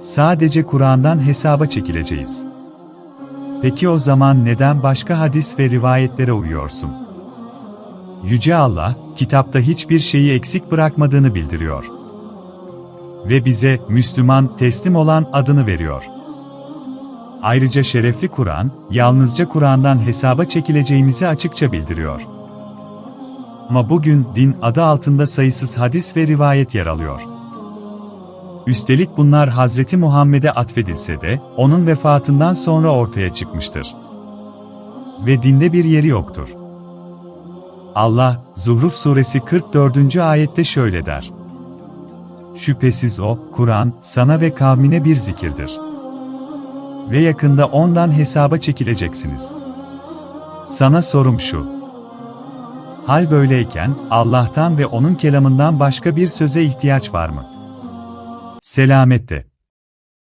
Sadece Kur'an'dan hesaba çekileceğiz. Peki o zaman neden başka hadis ve rivayetlere uyuyorsun? Yüce Allah, kitapta hiçbir şeyi eksik bırakmadığını bildiriyor. Ve bize, Müslüman, teslim olan adını veriyor. Ayrıca şerefli Kur'an, yalnızca Kur'an'dan hesaba çekileceğimizi açıkça bildiriyor. Ama bugün din adı altında sayısız hadis ve rivayet yer alıyor. Üstelik bunlar Hazreti Muhammed'e atfedilse de, onun vefatından sonra ortaya çıkmıştır. Ve dinde bir yeri yoktur. Allah, Zuhruf suresi 44. ayette şöyle der. Şüphesiz o, Kur'an, sana ve kavmine bir zikirdir. Ve yakında ondan hesaba çekileceksiniz. Sana sorum şu. Hal böyleyken, Allah'tan ve onun kelamından başka bir söze ihtiyaç var mı? Selamette.